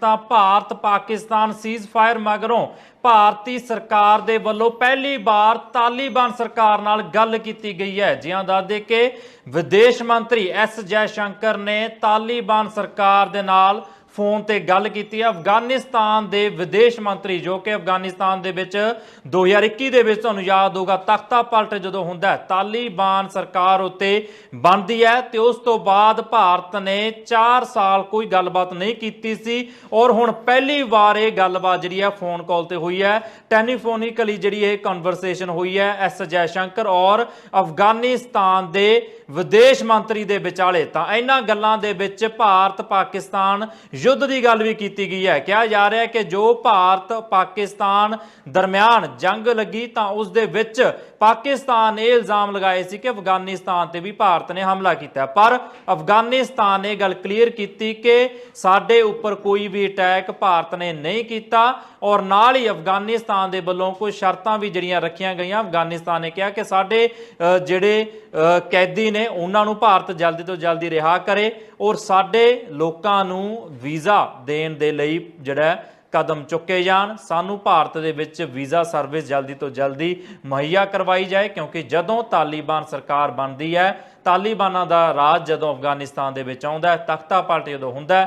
ਤਾਂ ਭਾਰਤ ਪਾਕਿਸਤਾਨ ਸੀਜ਼ਫਾਇਰ ਮਗਰੋਂ ਭਾਰਤੀ ਸਰਕਾਰ ਦੇ ਵੱਲੋਂ ਪਹਿਲੀ ਵਾਰ ਤਾਲਿਬਾਨ ਸਰਕਾਰ ਨਾਲ ਗੱਲ ਕੀਤੀ ਗਈ ਹੈ। ਜਿਹਾਂ ਦੱਸਦੇ ਕਿ ਵਿਦੇਸ਼ ਮੰਤਰੀ ਐਸ ਜੈ ਸ਼ੰਕਰ ਨੇ ਤਾਲਿਬਾਨ ਸਰਕਾਰ ਦੇ ਨਾਲ ਫੋਨ ਤੇ ਗੱਲ ਕੀਤੀ ਹੈ। ਅਫਗਾਨਿਸਤਾਨ ਦੇ ਵਿਦੇਸ਼ ਮੰਤਰੀ, ਜੋ ਕਿ ਅਫਗਾਨਿਸਤਾਨ ਦੇ ਵਿੱਚ 2021 ਦੇ ਵਿੱਚ ਤੁਹਾਨੂੰ ਯਾਦ ਹੋਊਗਾ, ਤਖਤਾ ਪਲਟ ਜਦੋਂ ਹੁੰਦਾ ਹੈ, ਤਾਲਿਬਾਨ ਸਰਕਾਰ ਉੱਤੇ ਬਣਦੀ ਹੈ ਤੇ ਉਸ ਤੋਂ ਬਾਅਦ ਭਾਰਤ ਨੇ 4 ਸਾਲ ਕੋਈ ਗੱਲਬਾਤ ਨਹੀਂ ਕੀਤੀ ਸੀ ਔਰ ਹੁਣ ਪਹਿਲੀ ਵਾਰ ਇਹ ਗੱਲਬਾਤ ਜਿਹੜੀ ਹੈ ਫੋਨ ਕਾਲ ਤੇ ਹੋਈ ਹੈ। ਟੈਲੀਫੋਨਿਕਲੀ ਜਿਹੜੀ ਇਹ ਕਨਵਰਸੇਸ਼ਨ ਹੋਈ ਹੈ ਐਸ ਜੈਸ਼ੰਕਰ ਔਰ ਅਫਗਾਨਿਸਤਾਨ ਦੇ ਵਿਦੇਸ਼ ਮੰਤਰੀ ਦੇ ਵਿਚਾਲੇ। ਤਾਂ ਇਹਨਾਂ ਗੱਲਾਂ ਦੇ ਵਿੱਚ ਭਾਰਤ ਪਾਕਿਸਤਾਨ ਯੁੱਧ ਦੀ ਗੱਲ ਵੀ ਕੀਤੀ ਗਈ ਹੈ। ਕਿਹਾ ਜਾ ਰਿਹਾ ਹੈ ਕਿ ਜੋ ਭਾਰਤ ਪਾਕਿਸਤਾਨ ਦਰਮਿਆਨ ਜੰਗ ਲੱਗੀ, ਤਾਂ ਉਸ ਦੇ ਵਿੱਚ ਪਾਕਿਸਤਾਨ ਨੇ ਇਹ ਇਲਜ਼ਾਮ ਲਗਾਏ ਸੀ ਕਿ ਅਫਗਾਨਿਸਤਾਨ ਤੇ ਵੀ ਭਾਰਤ ਨੇ ਹਮਲਾ ਕੀਤਾ। ਪਰ ਅਫਗਾਨਿਸਤਾਨ ਨੇ ਇਹ ਗੱਲ ਕਲੀਅਰ ਕੀਤੀ ਕਿ ਸਾਡੇ ਉੱਪਰ ਕੋਈ ਵੀ ਅਟੈਕ ਭਾਰਤ ਨੇ ਨਹੀਂ ਕੀਤਾ ਔਰ ਨਾਲ ਹੀ ਅਫਗਾਨਿਸਤਾਨ ਦੇ ਵੱਲੋਂ ਕੁਝ ਸ਼ਰਤਾਂ ਵੀ ਜਿਹੜੀਆਂ ਰੱਖੀਆਂ ਗਈਆਂ। ਅਫਗਾਨਿਸਤਾਨ ਨੇ ਕਿਹਾ ਕਿ ਸਾਡੇ ਜਿਹੜੇ ਕੈਦੀ ਨੇ, ਉਹਨਾਂ ਨੂੰ ਭਾਰਤ ਜਲਦੀ ਤੋਂ ਜਲਦੀ ਰਿਹਾ ਕਰੇ ਔਰ ਸਾਡੇ ਲੋਕਾਂ ਨੂੰ ਵੀਜ਼ਾ ਦੇਣ ਦੇ ਲਈ ਜਿਹੜਾ ਕਦਮ ਚੁੱਕੇ ਜਾਣ। ਸਾਨੂੰ ਭਾਰਤ ਦੇ ਵਿੱਚ ਵੀਜ਼ਾ ਸਰਵਿਸ ਜਲਦੀ ਤੋਂ ਜਲਦੀ ਮੁਹੱਈਆ ਕਰਵਾਈ ਜਾਏ ਕਿਉਂਕਿ ਜਦੋਂ ਤਾਲਿਬਾਨ ਸਰਕਾਰ ਬਣਦੀ ਹੈ, ਤਾਲਿਬਾਨਾਂ ਦਾ ਰਾਜ ਜਦੋਂ ਅਫਗਾਨਿਸਤਾਨ ਦੇ ਵਿੱਚ ਆਉਂਦਾ ਹੈ ਤਖਤਾ ਪਲਟ ਜਦੋਂ ਹੁੰਦਾ